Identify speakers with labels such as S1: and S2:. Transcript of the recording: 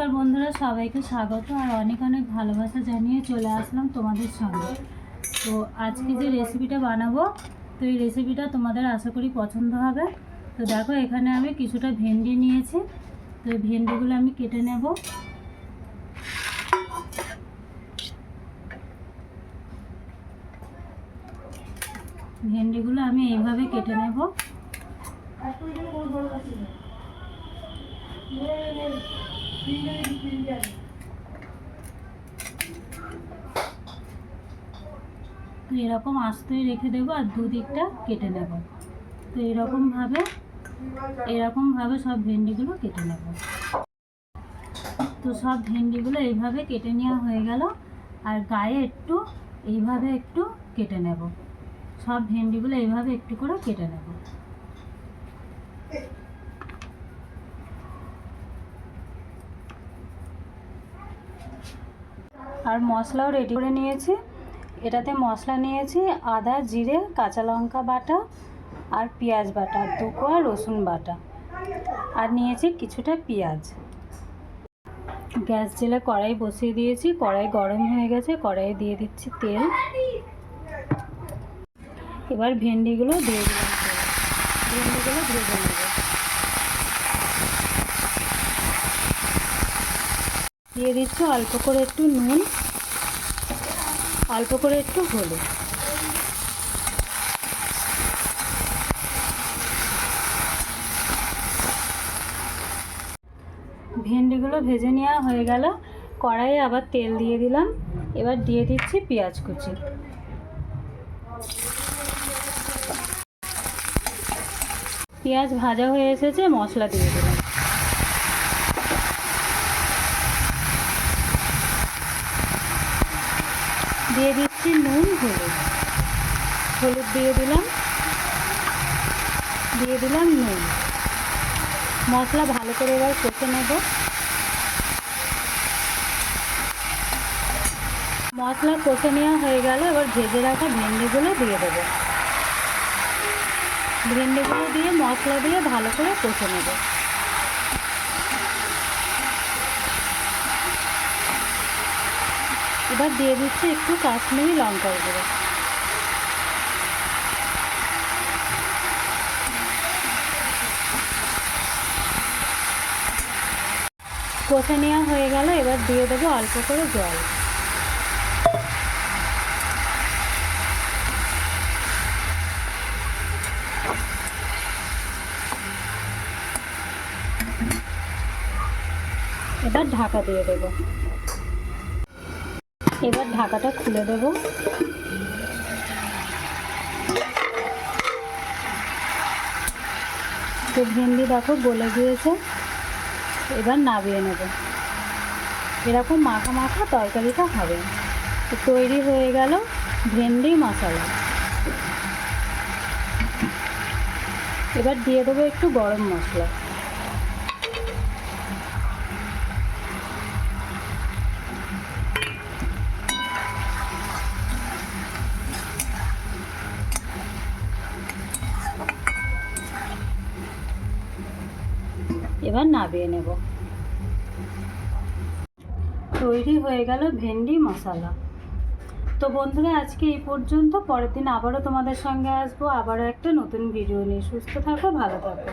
S1: নমস্কার বন্ধুরা, সবাইকে স্বাগত আর অনেক অনেক ভালোবাসা জানিয়ে চলে আসলাম তোমাদের সঙ্গে। তো আজকে যে রেসিপিটা বানাবো, তো এই রেসিপিটা তোমাদের আশা করি পছন্দ হবে। তো দেখো, এখানে আমি কিছুটা ভেন্ডি নিয়েছি। তো এই ভেন্ডিগুলো আমি কেটে নেব। ভেন্ডিগুলো আমি এইভাবে কেটে নেব। তো এরকম আস্তই রেখে দেবো আর দুদিকটা কেটে নেব। তো এরকমভাবে এরকমভাবে সব ভেন্ডিগুলো কেটে নেব। তো সব ভেন্ডিগুলো এইভাবে কেটে নেওয়া হয়ে গেল আর গায়ে একটু এইভাবে একটু কেটে নেব। সব ভেন্ডিগুলো এইভাবে একটু করে কেটে নেব। আর মশলাও রেডি করে নিয়েছি। এটাতে মশলা নিয়েছি আদা, জিরে, কাঁচা লঙ্কা বাটা আর পেঁয়াজ বাটা দু রসুন বাটা। আর নিয়েছি কিছুটা পেঁয়াজ। গ্যাস জেলে কড়াই বসিয়ে দিয়েছি, কড়াই গরম হয়ে গেছে, কড়াইয়ে দিয়ে দিচ্ছি তেল। এবার ভেন্ডিগুলো দিয়ে দিলাম। ভেন্ডিগুলো ভেজে নেব দিয়ে দিচ্ছি অল্প করে একটু নুন, অল্প করে একটু হলুদ। ভেন্ডিগুলো ভেজে নেওয়া হয়ে গেল। কড়াইয়ে আবার তেল দিয়ে দিলাম। এবার দিয়ে দিচ্ছি পেঁয়াজ কুচি। পেঁয়াজ ভাজা হয়ে এসেছে, মশলা দিয়ে দিলাম। দিয়ে দিচ্ছি নুন, হলুদ। হলুদ দিয়ে দিলাম। দিয়ে দিলাম নুন। মশলা ভালো করে এবার কষে নেব। মশলা কষে নেওয়া হয়ে গেল। এবার ভেজে রাখা ভেন্ডিগুলো দিয়ে দেবো। ভেন্ডিগুলো দিয়ে মশলা দিয়ে ভালো করে কষে নেব। এবার দিয়ে দিচ্ছি একটু কাশ্মীরি লঙ্কার গুঁড়ো। কষে নেওয়া হয়ে গেল, এবার দিয়ে দেবো অল্প করে জল। এবার ঢাকা দিয়ে দেবো। এবার ঢাকাটা খুলে দেবো। তো ভেন্ডি দেখো, গলে গিয়েছে। এবার নাবিয়ে নেব। এরকম মাখা মাখা তরকারিটা হবে। তৈরি হয়ে গেল ভেন্ডি মশলা। এবার দিয়ে দেবো একটু গরম মশলা। এবার নাবিয়ে নেব। তৈরি হয়ে গেল ভেন্ডি মশলা। তো বন্ধুরা, আজকে এই পর্যন্ত। পরের দিন আবারও তোমাদের সঙ্গে আসব। আবারও একটা নতুন ভিডিও নিয়ে। সুস্থ থাকো, ভালো থাকো।